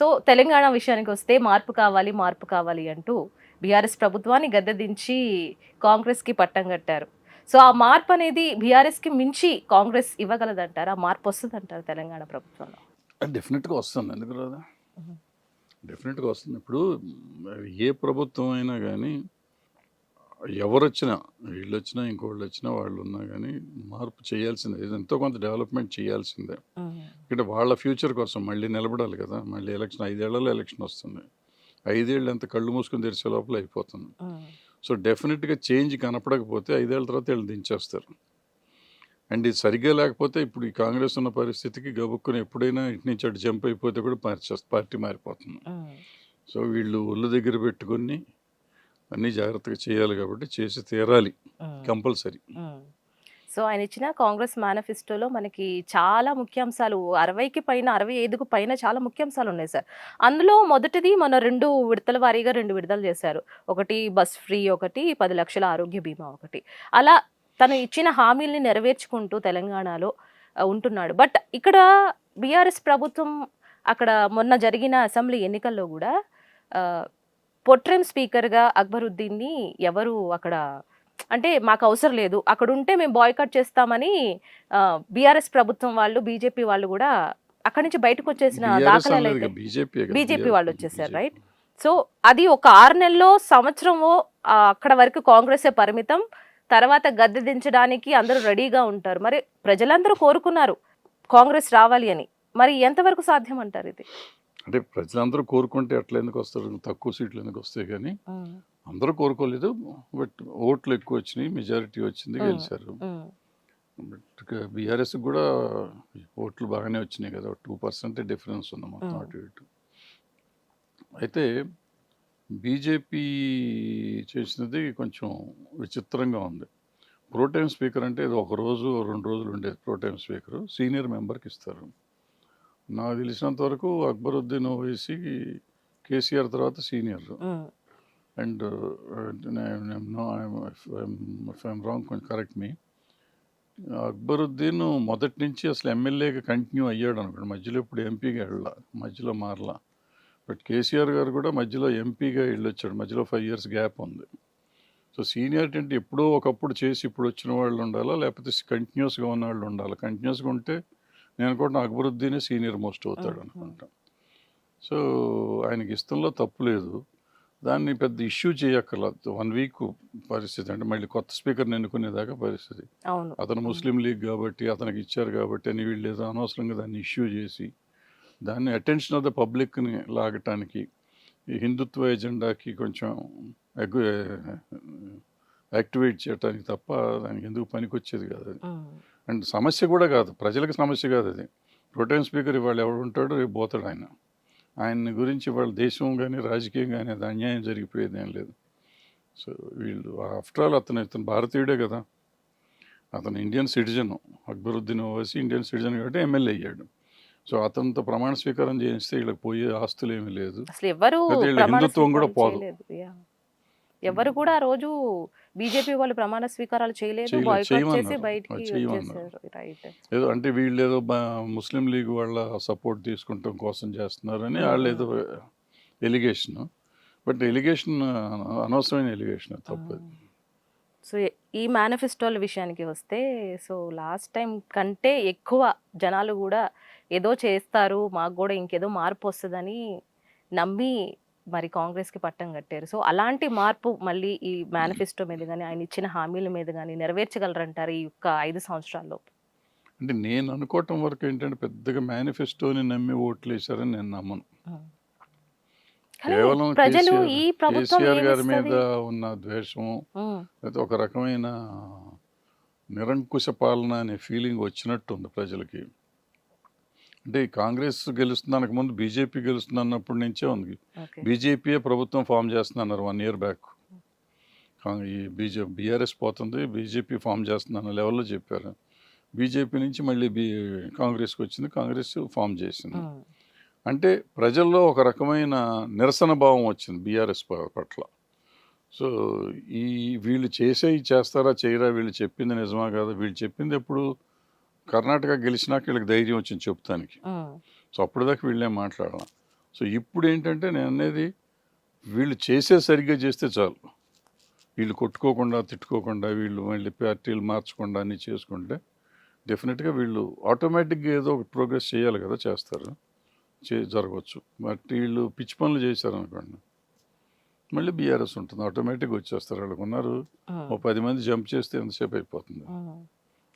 So Telangana విషయానికి వస్తే మార్పు కావాలి మార్పు కావాలి అంటూ బీఆర్ఎస్ ప్రభుత్వాన్ని గద్దెదించి కాంగ్రెస్కి పట్టం కట్టారు. సో ఆ మార్పు అనేది బీఆర్ఎస్కి మించి కాంగ్రెస్ ఇవ్వగలదంటారు? ఆ మార్పు వస్తుందంటారు తెలంగాణ ప్రభుత్వంలో? డెఫినెట్గా వస్తుంది. ఎందుకు రాదా. డెఫినెట్గా వస్తుంది. ఇప్పుడు ఏ ప్రభుత్వం అయినా కానీ ఎవరు వచ్చినా వీళ్ళు వచ్చినా ఇంకోళ్ళు వచ్చినా వాళ్ళు ఉన్నా కానీ మార్పు చేయాల్సిందే. ఇది ఎంతో కొంత డెవలప్మెంట్ చేయాల్సిందే. ఇక్కడ వాళ్ళ ఫ్యూచర్ కోసం మళ్ళీ నిలబడాలి కదా. మళ్ళీ ఎలక్షన్ ఐదేళ్ళలో ఎలక్షన్ వస్తుంది. ఐదేళ్ళు ఎంత కళ్ళు మూసుకొని తెరిచే లోపల అయిపోతుంది. సో డెఫినెట్గా చేంజ్ కనపడకపోతే ఐదేళ్ళ తర్వాత వీళ్ళు దించేస్తారు. అండ్ ఇది సరిగ్గా లేకపోతే ఇప్పుడు ఈ కాంగ్రెస్ ఉన్న పరిస్థితికి గబుక్కుని ఎప్పుడైనా ఇటు నుంచి అటు జంప్ అయిపోతే కూడా పార్టీ మారిపోతుంది. సో వీళ్ళు ఒళ్ళు దగ్గర పెట్టుకొని అన్నీ జాగ్రత్తగా చేయాలి కాబట్టి చేసి తీరాలి. కంపల్సరీ. సో ఆయన ఇచ్చిన కాంగ్రెస్ మేనిఫెస్టోలో మనకి చాలా ముఖ్యాంశాలు అరవైకి పైన అరవై ఐదుకు పైన చాలా ముఖ్యాంశాలు ఉన్నాయి సార్. అందులో మొదటిది మన రెండు విడతల వారీగా రెండు విడుదల చేశారు. ఒకటి బస్ ఫ్రీ ఒకటి పది లక్షల ఆరోగ్య బీమా ఒకటి. అలా తను ఇచ్చిన హామీల్ని నెరవేర్చుకుంటూ తెలంగాణలో ఉంటున్నాడు. బట్ ఇక్కడ బీఆర్ఎస్ ప్రభుత్వం అక్కడ మొన్న జరిగిన అసెంబ్లీ ఎన్నికల్లో కూడా ఆ, పొట్రెం స్పీకర్గా అక్బరుద్దీన్ని ఎవరు అక్కడ అంటే మాకు అవసరం లేదు. అక్కడ ఉంటే మేము బాయ్కట్ చేస్తామని బీఆర్ఎస్ ప్రభుత్వం వాళ్ళు బీజేపీ వాళ్ళు కూడా అక్కడి నుంచి బయటకు వచ్చేసిన దాఖలాలు అయితే బీజేపీ వాళ్ళు వచ్చేసారు రైట్ సో అది ఒక ఆరు నెలల్లో సంవత్సరమో అక్కడ వరకు కాంగ్రెసే పరిమితం. తర్వాత గద్దె దించడానికి అందరూ రెడీగా ఉంటారు. మరి ప్రజలందరూ కోరుకున్నారు కాంగ్రెస్ రావాలి అని. మరి ఎంతవరకు సాధ్యం అంటారు ఇది? అంటే ప్రజలందరూ కోరుకుంటే ఎట్లా ఎందుకు వస్తారు? తక్కువ సీట్లు ఎందుకు వస్తాయి కానీ అందరూ కోరుకోలేదు. బట్ ఓట్లు ఎక్కువ వచ్చినాయి. మెజారిటీ వచ్చింది. గెలిచారు. బట్ బీఆర్ఎస్ కూడా ఓట్లు బాగానే వచ్చినాయి కదా. టూ పర్సెంట్ డిఫరెన్స్ ఉంది మొత్తం. అటు ఇటు. అయితే బీజేపీ చేసినది కొంచెం విచిత్రంగా ఉంది. ప్రోటైమ్ స్పీకర్ అంటే ఇది ఒక రోజు రెండు రోజులు ఉండేది ప్రోటైమ్ స్పీకర్. సీనియర్ మెంబర్కి ఇస్తారు. నాకు తెలిసినంత వరకు అక్బరుద్దీన్ ఓవైసీ కేసీఆర్ తర్వాత సీనియర్. అండ్ రాంగ్ కొంచెం కరెక్ట్ మీ. అక్బరుద్దీన్ మొదటి నుంచి అసలు ఎమ్మెల్యేగా కంటిన్యూ అయ్యాడు అనుకోండి. మధ్యలో ఇప్పుడు ఎంపీగా వెళ్ళా మధ్యలో మారలా. బట్ కేసీఆర్ గారు కూడా మధ్యలో ఎంపీగా వెళ్ళొచ్చాడు మధ్యలో ఫైవ్ ఇయర్స్ గ్యాప్ ఉంది. సో సీనియారిటీ అంటే ఎప్పుడో ఒకప్పుడు చేసి ఇప్పుడు వచ్చిన వాళ్ళు ఉండాలా? లేకపోతే కంటిన్యూస్గా ఉన్న వాళ్ళు ఉండాలి? కంటిన్యూస్గా ఉంటే నేను అనుకుంటున్నా అక్బరుద్దీనే సీనియర్ మోస్ట్ అవుతాడు అనుకుంటా. సో ఆయనకి ఇష్టంలో తప్పు లేదు. దాన్ని పెద్ద ఇష్యూ చేయక్కర్లేదు వన్ వీక్ పరిస్థితి అంటే మళ్ళీ కొత్త స్పీకర్ని ఎన్నుకునేదాకా పరిస్థితి. అతను ముస్లిం లీగ్ కాబట్టి అతనికి ఇచ్చారు కాబట్టి అని వీళ్ళు ఏదో అనవసరంగా దాన్ని ఇష్యూ చేసి దాన్ని అటెన్షన్ ఆఫ్ ద పబ్లిక్ని లాగటానికి ఈ హిందుత్వ ఎజెండాకి కొంచెం ఎగ్గు యాక్టివేట్ చేయడానికి తప్ప దానికి ఎందుకు పనికొచ్చేది కాదు అది. అండ్ సమస్య కూడా కాదు. ప్రజలకు సమస్య కాదు అది. ప్రొటైన్ స్పీకర్ ఇవాళ ఎవడు ఉంటాడో రేపు పోతాడు ఆయన. ఆయన గురించి ఇవాళ దేశం కానీ రాజకీయం కానీ అది అన్యాయం జరిగిపోయేది ఏం లేదు. సో వీళ్ళు ఆఫ్టర్ ఆల్ అతను ఇతను భారతీయుడే కదా. అతను Indian citizen. Akbaruddin Owaisi Indian citizen కాబట్టి ఎమ్మెల్యే అయ్యాడు. సో అతనితో ప్రమాణ స్వీకారం చేయిస్తే వీళ్ళకి పోయే ఆస్తులు ఏమీ లేదు. వీళ్ళ హిందుత్వం కూడా పోదు. ఎవరు కూడా ఆ రోజు బీజేపీ వాళ్ళు ప్రమాణ స్వీకారాలు చేయలేదు. చేసి. బయటికి రైట్. ఏదో అంటే వీళ్ళు ఏదో ముస్లిం లీగ్ వాళ్ళ సపోర్ట్ తీసుకుంటాం కోసం చేస్తున్నారని వాళ్ళు ఏదో ఎలిగేషన్. బట్ ఎలిగేషన్ అనవసరమైన ఎలిగేషన్ తప్పదు సో ఈ మేనిఫెస్టోల విషయానికి వస్తే సో లాస్ట్ టైం కంటే ఎక్కువ జనాలు కూడా ఏదో చేస్తారు మాకు కూడా ఇంకేదో మార్పు వస్తుందని నమ్మి మరి కాంగ్రెస్కి పట్టం కట్టారు. సో అలాంటి మార్పు మళ్ళీ ఈ మేనిఫెస్టో మీద కానీ ఆయన ఇచ్చిన హామీల మీద కానీ నెరవేర్చగలరంటారు ఈ యొక్క ఐదు సంవత్సరాల్లో? అంటే నేను అనుకోవటం వరకు ఏంటంటే పెద్దగా మేనిఫెస్టోని నమ్మి ఓట్లు వేశారని నేను నమ్మను. కేవలం ప్రజలు ఈ కేసీఆర్ గారి? మీద ఉన్న ద్వేషం ఉమ్, లేకపోతే ఒక రకమైన నిరంకుశ పాలన అనే ఫీలింగ్ వచ్చినట్టు ఉంది ప్రజలకి. అంటే ఈ కాంగ్రెస్ గెలుస్తుందనక ముందు బీజేపీ గెలుస్తుంది అన్నప్పటి నుంచే ఉంది. బీజేపీయే ప్రభుత్వం ఫామ్ చేస్తున్నారు వన్ ఇయర్ బ్యాక్. ఈ బీజే బీఆర్ఎస్ పోతుంది బీజేపీ ఫామ్ చేస్తుందన్న లెవెల్లో చెప్పారు. బీజేపీ నుంచి మళ్ళీ బీ కాంగ్రెస్కి వచ్చింది కాంగ్రెస్ ఫామ్ చేసింది. అంటే ప్రజల్లో ఒక రకమైన నిరసన భావం వచ్చింది బీఆర్ఎస్ పట్ల. సో ఈ వీళ్ళు చేసే చేస్తారా చేయరా వీళ్ళు చెప్పింది నిజమా కాదా? వీళ్ళు చెప్పింది ఎప్పుడు? కర్ణాటక గెలిచినాక వీళ్ళకి ధైర్యం వచ్చింది చెప్తానికి సో అప్పటిదాకా వీళ్ళే మాట్లాడాల. సో ఇప్పుడు ఏంటంటే నేను అనేది వీళ్ళు చేసే సరిగ్గా చేస్తే చాలు. వీళ్ళు కొట్టుకోకుండా తిట్టుకోకుండా వీళ్ళు మళ్ళీ పార్టీలు మార్చకుండా అన్నీ చేసుకుంటే డెఫినెట్గా వీళ్ళు ఆటోమేటిక్గా ఏదో ఒక ప్రోగ్రెస్ చేయాలి కదా చేస్తారు. చే జరగవచ్చు. బట్ వీళ్ళు పిచ్చి పనులు చేశారనుకోండి మళ్ళీ బీఆర్ఎస్ ఉంటుంది. ఆటోమేటిక్గా వచ్చేస్తారు. వాళ్ళకు ఉన్నారు ఓ పది మంది జంప్ చేస్తే ఎంతసేపు అయిపోతుంది.